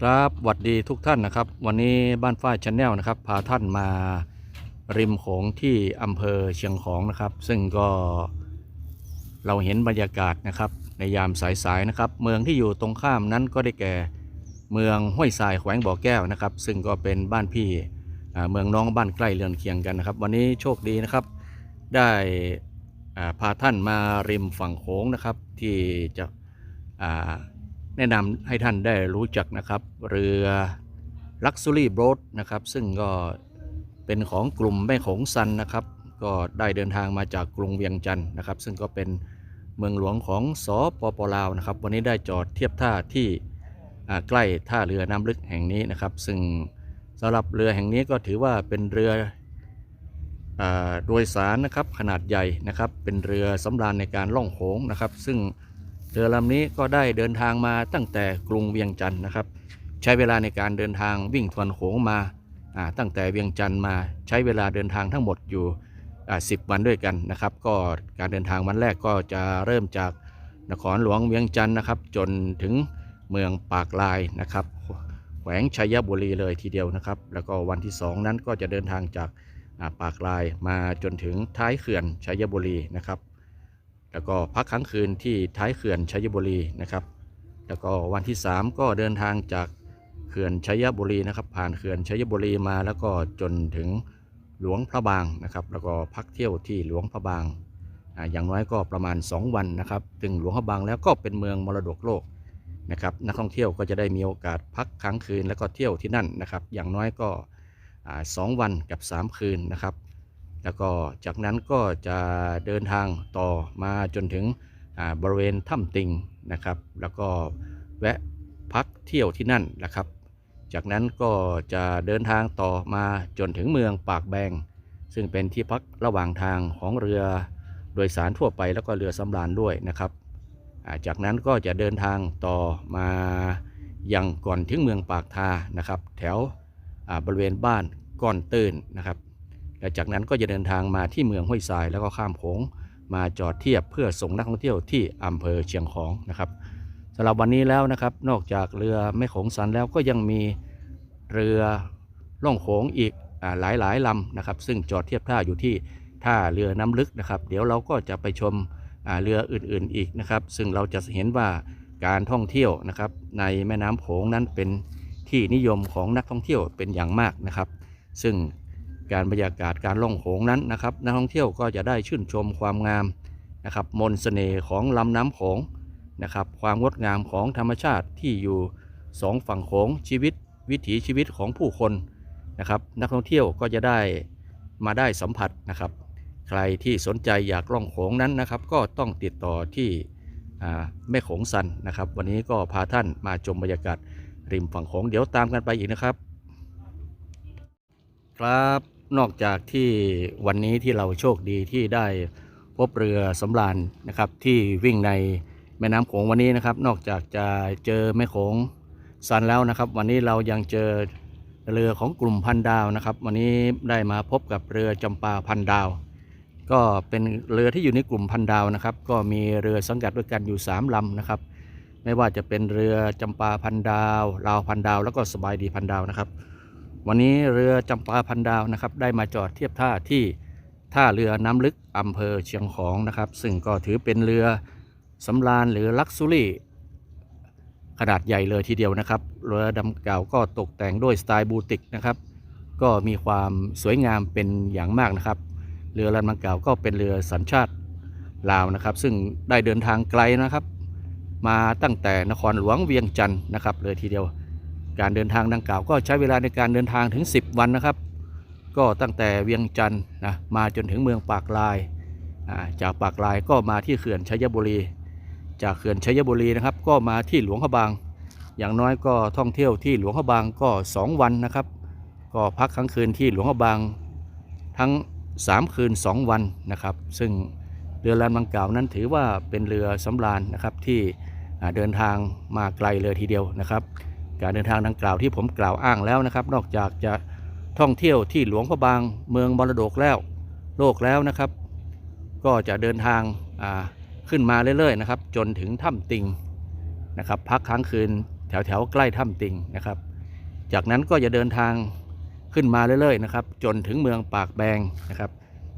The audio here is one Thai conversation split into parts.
ครับหวัดดีทุกท่านนะครับ วันนี้บ้านฝ้ายชาแนลนะครับพาท่านมาริมโขงที่อำเภอเชียงของนะครับ ซึ่งก็เราเห็นบรรยากาศนะครับ ในยามสายๆนะครับ เมืองที่อยู่ตรงข้ามนั้นก็ได้แก่เมืองห้วยทรายแขวงบ่อแก้วนะครับ ซึ่งก็เป็นบ้านพี่เมืองน้องบ้านใกล้เรือนเคียงกันนะครับ วันนี้โชคดีนะครับ ได้ พาท่านมาริมฝั่งโขงนะครับ ที่จะแนะนำให้ท่านได้รู้จักนะครับ เรือ Luxury Boat นะครับ ซึ่งก็เป็นของกลุ่มแม่โขงซันนะครับ ก็ได้เดินทางมาจากกรุงเวียงจันทร์นะครับ ซึ่งก็เป็นเมืองหลวงของสปปลาวนะครับ วันนี้ได้จอดเทียบท่าที่ใกล้ท่าเรือน้ำลึกแห่งนี้นะครับ ซึ่งสำหรับเรือแห่งนี้ก็ถือว่าเป็นเรือ โดยสารนะครับขนาดใหญ่นะครับ เป็นเรือสำราญในการล่องโขงนะครับ ซึ่งเรือลำนี้ก็ได้เดินทางมาตั้งแต่กรุงเวียงจันทร์นะครับ ใช้เวลาในการเดินทางวิ่งทวนโขงมาอ่าตั้งแต่เวียงจันทร์มาใช้เวลาเดินทางทั้งหมดอยู่สิบวันด้วยกันนะครับ ก็การเดินทางวันแรกก็จะเริ่มจากนครหลวงเวียงจันทร์นะครับ จนถึงเมืองปากลายนะครับแขวงชัยบุรีเลยทีเดียวนะครับ แล้วก็วันที่สองนั้นก็จะเดินทางจาก ปากลายมาจนถึงท้ายเขื่อนชัยบุรีนะครับ แล้วก็พักค้างคืนที่ท้ายเขื่อนชัยบุรีนะครับ แล้วก็วันที่ 3 ก็เดินทางจากเขื่อนชัยบุรีนะครับ ผ่านเขื่อนชัยบุรีมาแล้วก็จนถึงหลวงพระบางนะครับ แล้วก็พักเที่ยวที่หลวงพระบางอย่างน้อยก็ประมาณ 2 วันนะครับ ถึงหลวงพระบางแล้วก็เป็นเมืองมรดกโลกนะครับ นักท่องเที่ยวก็จะได้มีโอกาสพักค้างคืนแล้วก็เที่ยวที่นั่นนะครับ อย่างน้อยก็ สองวันกับ 3 คืนนะครับ แล้วก็จากนั้นก็จะเดินทางต่อมาจนถึงบริเวณถ้ำติงนะครับ แล้วก็แวะพักเที่ยวที่นั่นนะครับ จากนั้นก็จะเดินทางต่อมาจนถึงเมืองปากแบง ซึ่งเป็นที่พักระหว่างทางของเรือโดยสารทั่วไปแล้วก็เรือสำราญด้วยนะครับ จากนั้นก็จะเดินทางต่อมายังก่อนถึงเมืองปากทานะครับ แถว บริเวณบ้านก้อนตื่นนะครับและจากนั้นก็จะเดินทางมาที่เมืองห้วยทรายแล้วก็ข้ามโขงมาจอดเทียบเพื่อส่งนักท่องเที่ยวที่อำเภอเชียงของนะครับสำหรับวันนี้แล้วนะครับ นอกจากเรือแม่โขงสันแล้วก็ยังมีเรือล่องโขงอีกอหลายหลายลำนะครับ ซึ่งจอดเทียบท่าอยู่ที่ท่าเรือน้ำลึกนะครับ เดี๋ยวเราก็จะไปชมเรืออื่นๆอีกนะครับ ซึ่งเราจะเห็นว่าการท่องเที่ยวนะครับในแม่น้ำโขงนั้นเป็น ที่นิยมของนักท่องเที่ยวเป็นอย่างมากนะครับ ซึ่งการบรรยากาศการล่องโขงนั้นนะครับ นักท่องเที่ยวก็จะได้ชื่นชมความงามนะครับมนต์เสน่ห์ของลำน้ำโขงนะครับ ความงดงามของธรรมชาติที่อยู่สองฝั่งโขงชีวิต วิถีชีวิตของผู้คนนะครับ นักท่องเที่ยวก็จะได้มาได้สัมผัสนะครับ ใครที่สนใจอยากล่องโขงนั้นนะครับ ก็ต้องติดต่อที่แม่โขงซันนะครับ วันนี้ก็พาท่านมาชมบรรยากาศ ริมฝั่งโขงเดี๋ยวตามกันไปอีกนะครับ ครับนอกจากที่วันนี้ที่เราโชคดีที่ได้พบเรือสำราญนะครับ ที่วิ่งในแม่น้ำโขงวันนี้นะครับ นอกจากจะเจอแม่โขงซันแล้วนะครับ วันนี้เรายังเจอเรือของกลุ่มพันดาวนะครับ วันนี้ได้มาพบกับเรือจำปาพันดาว ก็เป็นเรือที่อยู่ในกลุ่มพันดาวนะครับ ก็มีเรือสังกัดด้วยกันอยู่ 3ลำนะครับ ไม่ว่าจะเป็นเรือจำปาพันดาวลาวพันดาว แล้วก็สบายดีพันดาวนะครับ วันนี้เรือจำปาพันดาวนะครับ ได้มาจอดเทียบท่าที่ท่าเรือน้ำลึกอำเภอเชียงของนะครับ ซึ่งก็ถือเป็นเรือสำราญหรือลักซูรี่ขนาดใหญ่เลยทีเดียวนะครับ เรือดำเก่าก็ตกแต่งด้วยสไตล์บูติกนะครับ ก็มีความสวยงามเป็นอย่างมากนะครับ เรือลำดังกล่าวก็เป็นเรือสัญชาติลาวนะครับ ซึ่งได้เดินทางไกลนะครับ มาตั้งแต่นครหลวงเวียงจันทร์นะครับ เลยทีเดียวการเดินทางดังกล่าว ก็ใช้เวลาในการเดินทางถึง 10 วันนะครับ ก็ตั้งแต่เวียงจันทร์นะมาจนถึงเมืองปากลายาจากปากลายก็มาที่เขื่อนชัยบุรี จากเขื่อนชัยบุรีนะครับ ก็มาที่หลวงพะบาง อย่างน้อยก็ท่องเที่ยวที่หลวงพะบางก็ 2 วันนะครับ ก็พักค้างคืนที่หลวงพะบางทั้ง 3 คืน 2 วันนะครับ ซึ่งเรือลำดังกล่าวนั้นถือว่าเป็นเรือสำราญนะครับที่ เดินทางมาไกลเลยทีเดียวนะครับ การเดินทางดังกล่าวที่ผมกล่าวอ้างแล้วนะครับ นอกจากจะท่องเที่ยวที่หลวงพระบางเมืองมรดกแล้วโลกแล้วนะครับ ก็จะเดินทางาขึ้นมาเรื่อยๆนะครับ จนถึงถ้ำติงนะครับ พักค้างคืนแถวๆใกล้ถ้ำติงนะครับ จากนั้นก็จะเดินทางขึ้นมาเรื่อยๆนะครับ จนถึงเมืองปากแบงนะครับ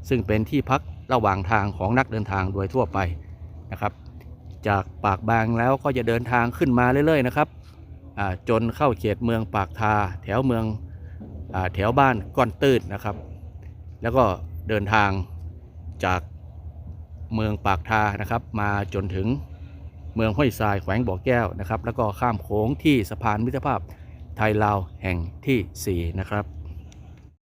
ซึ่งเป็นที่พักระหว่างทางของนักเดินทางโดยทั่วไปนะครับ จากปากบางแล้วก็จะเดินทางขึ้นมาเรื่อยๆนะครับจนเข้าเขตเมืองปากทาแถวเมืองอแถวบ้านก้อนตื้นนะครับ แล้วก็เดินทางจากเมืองปากทานะครับ มาจนถึงเมืองห้วยทรายแขวงบ่อแก้วนะครับ แล้วก็ข้ามโขงที่สะพานมิตรภาพไทยลาวแห่งทีสี่ 4 นะครับ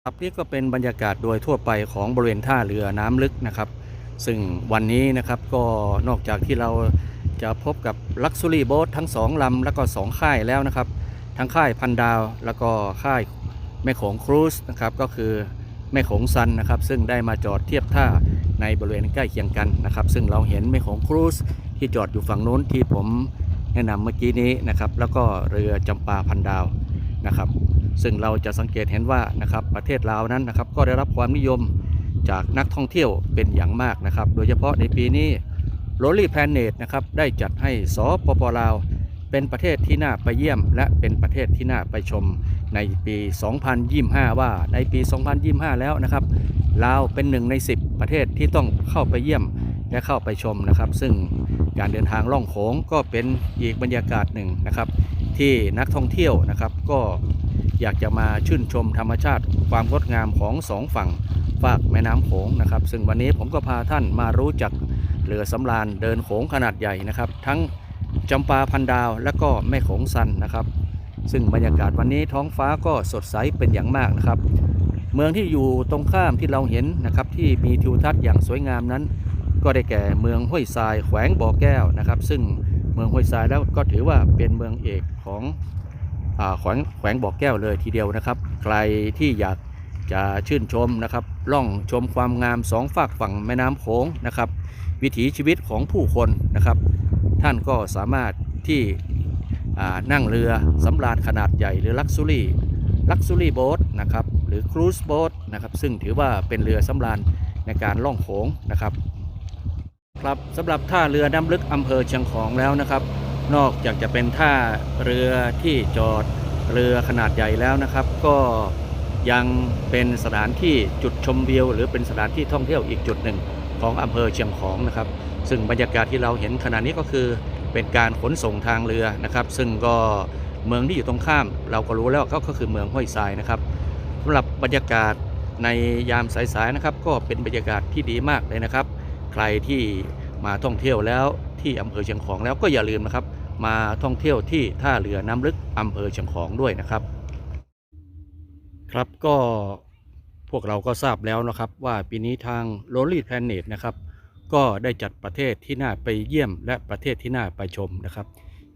ครับนี่ก็เป็นบรรยากาศโดยทั่วไปของบริเวณท่าเรือน้ำลึกนะครับ ซึ่งวันนี้นะครับก็นอกจากที่เราจะพบกับลักซ์ r รี่โบ๊ททั้ง 2 ลำ แล้วก็ 2 ค่ายแล้วนะครับ ทั้งค่ายพันดาว แล้วก็ค่ายแม่โขงครูซนะครับก็คือแม่โขงซันนะครับซึ่งได้มาจอดเทียบท่าในบริเวณใกล้เคียงกันนะครับ ซึ่งเราเห็นแม่โขงครูซที่จอดอยู่ฝั่งโน้นที่ผมแนะนำเมื่อกี้นี้นะครับแล้วก็เรือจำปาพันดาวนะครับ ซึ่งเราจะสังเกตเห็นว่านะครับประเทศลาวนั้นนะครับก็ได้รับความนิยม จากนักท่องเที่ยวเป็นอย่างมากนะครับ โดยเฉพาะในปีนี้โรลลี่แพนเนตนะครับได้จัดให้สปปลาว เป็นประเทศที่น่าไปเยี่ยม และเป็นประเทศที่น่าไปชมในปี 2025 ว่าในปี 2025 แล้วนะครับลาวเป็นหนึ่งใน 10 ประเทศที่ต้องเข้าไปเยี่ยมและเข้าไปชมนะครับ ซึ่งการเดินทางล่องโขงก็เป็นอีกบรรยากาศหนึ่งนะครับ ที่นักท่องเที่ยวนะครับก็อยากจะมาชื่นชมธรรมชาติความงดงามของสองฝั่ง ฝากแม่น้ำโขงนะครับ ซึ่งวันนี้ผมก็พาท่านมารู้จักเรือสำราญเดินโขงขนาดใหญ่นะครับ ทั้งจำปาพันดาวและก็แม่โขงซันนะครับ ซึ่งบรรยากาศวันนี้ท้องฟ้าก็สดใสเป็นอย่างมากนะครับ เมืองที่อยู่ตรงข้ามที่เราเห็นนะครับ ที่มีทิวทัศน์อย่างสวยงามนั้น ก็ได้แก่เมืองห้วยทรายแขวงบ่อแก้วนะครับ ซึ่งเมืองห้วยทรายแล้วก็ถือว่าเป็นเมืองเอกของอแขวงแขวงบ่อแก้วเลยทีเดียวนะครับ ใครที่อยาก จะชื่นชมนะครับล่องชมความงามสองฝากฝั่งแม่น้ำโขงนะครับ วิถีชีวิตของผู้คนนะครับ ท่านก็สามารถที่นั่งเรือสำราญขนาดใหญ่หรือลักซ์ r รี่ลักซ์ r รี่โบ๊ทนะครับหรือครูซโบ๊ทนะครับซึ่งถือว่าเป็นเรือสำราญในการล่องโขงนะครับครับสำหรับท่าเรือน้ำลึกอำเภอเชียงของแล้วนะครับ นอกจากจะเป็นท่าเรือที่จอดเรือขนาดใหญ่แล้วนะครับ ก็ ยังเป็นสถานที่จุดชมวิวหรือเป็นสถานที่ท่องเที่ยวอีกจุดหนึ่งของอำเภอเชียงของนะครับ ซึ่งบรรยากาศที่เราเห็นขณะนี้ก็คือเป็นการขนส่งทางเรือนะครับ ซึ่งก็เมืองที่อยู่ตรงข้าม เราก็รู้แล้วก็ก็คือเมืองห้วยทรายนะครับสำหรับบรรยากาศในยามสายๆนะครับ ก็เป็นบรรยากาศที่ดีมากเลยนะครับ ใครที่มาท่องเที่ยวแล้วที่อำเภอเชียงของแล้วก็อย่าลืมนะครับ มาท่องเที่ยวที่ท่าเรือน้ำลึกอำเภอเชียงของด้วยนะครับ ครับก็พวกเราก็ทราบแล้วนะครับว่าปีนี้ทาง l o l l y Planet นะครับก็ได้จัดประเทศที่น่าไปเยี่ยม และประเทศที่น่าไปชมนะครับ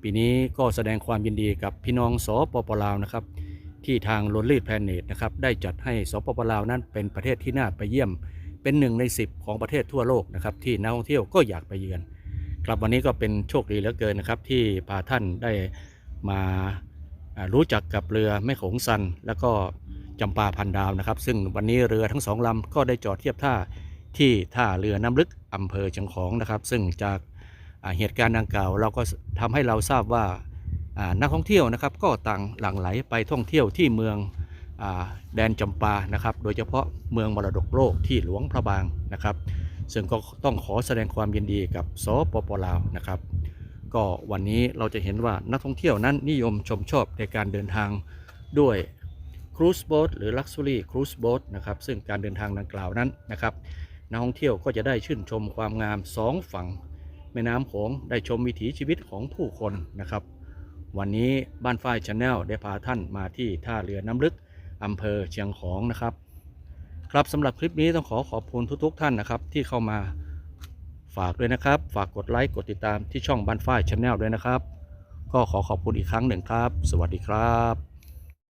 ปีนี้ก็แสดงความยินดีกับพี่น้องสปปลาวนะครับที่ทาง l o l l y Planet นะครับได้จัดให้สปปลาวนั้นเป็นประเทศที่น่าไปเยี่ยม เป็นหนึ่งใน 10 ของประเทศทั่วโลกนะครับที่นักท่องเที่ยวก็อยากไปเยือน ครับวันนี้ก็เป็นโชคดีเหลือเกินนะครับที่พาท่านได้มา รู้จักกับเรือแม่โขงซัน แล้วก็จำปาพันดาวนะครับ ซึ่งวันนี้เรือทั้งสองลำก็ได้จอดเทียบท่าที่ท่าเรือน้ำลึกอำเภอเชียงของนะครับ ซึ่งจากเหตุการณ์ดังกล่าว เราก็ทำให้เราทราบว่านักท่องเที่ยวนะครับ ก็ต่างหลั่งไหลไปท่องเที่ยวที่เมืองอแดนจำปานะครับ โดยเฉพาะเมืองมรดกโลกที่หลวงพระบางนะครับ ซึ่งก็ต้องขอแสดงความยินดีกับสปปลาวนะครับ ก็วันนี้เราจะเห็นว่านักท่องเที่ยวนั้นนิยมชมชอบในการเดินทางด้วยครูซโบ๊ทหรือ Luxury Cruise Boat นะครับซึ่งการเดินทางดังกล่าวนั้นนะครับนักท่องเที่ยวก็จะได้ชื่นชมความงามสองฝั่งแม่น้ำโขงได้ชมวิถีชีวิตของผู้คนนะครับ วันนี้บ้านฝ้ายชาแนลได้พาท่านมาที่ท่าเรือน้ำลึกอำเภอเชียงของนะครับ ครับสำหรับคลิปนี้ต้องขอขอบคุณทุกๆ ท่านนะครับที่เข้ามา ฝากด้วยนะครับ ฝากกดไลค์กดติดตามที่ช่องบ้านฝ้ายชาแนลด้วยนะครับ ก็ขอขอบคุณอีกครั้งหนึ่งครับ สวัสดีครับ